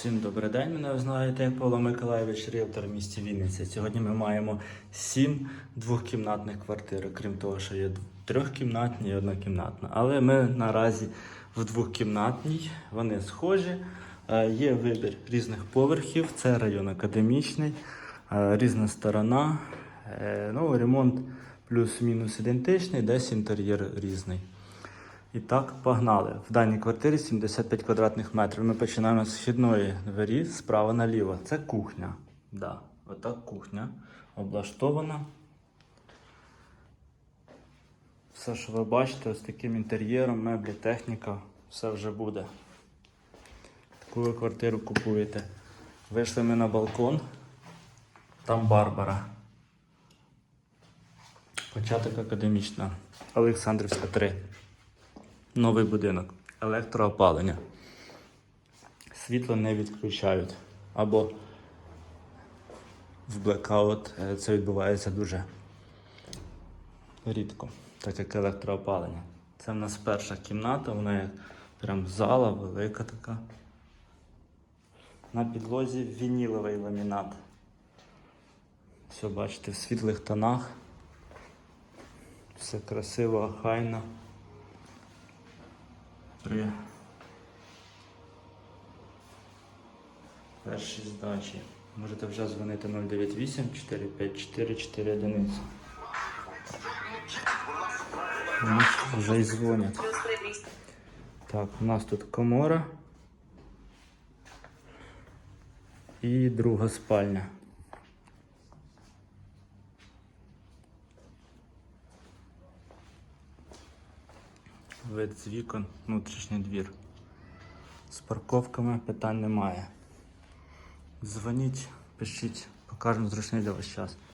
Всім добрий день. Мене ви знаєте Павло Миколаєвич, ріелтор в місті Вінниця. Сьогодні ми маємо сім двохкімнатних квартир, крім того, що є трьохкімнатні і однокімнатна. Але ми наразі в двохкімнатній, вони схожі. Е, Є вибір різних поверхів. Це район академічний, е, різна сторона. Е, Ну, ремонт плюс-мінус ідентичний, десь інтер'єр різний. І так, погнали. В даній квартирі 75 квадратних метрів. Ми починаємо з східної двері справа наліво. Це кухня. Да, отак кухня облаштована. Все, що ви бачите, з таким інтер'єром, меблі, техніка, все вже буде. Таку ви квартиру купуєте. Вийшли ми на балкон. Там Барбара. Початок академічна. Олександрівська 3. Новий будинок. Електроопалення. Світло не відключають. Або в блекаут е, це відбувається дуже рідко, так як електроопалення. Це в нас перша кімната, вона як прям зала велика така. На підлозі вініловий ламінат. Все бачите в світлих тонах. Все красиво, охайно при першій здачі. Можете вже дзвонити 098 454 4 одиниці. Ну, Вже й дзвонять. Так, у нас тут комора і друга спальня. Вид з вікон, внутрішній двір. З парковками питань немає. Дзвоніть, пишіть, покажемо зручний для вас час.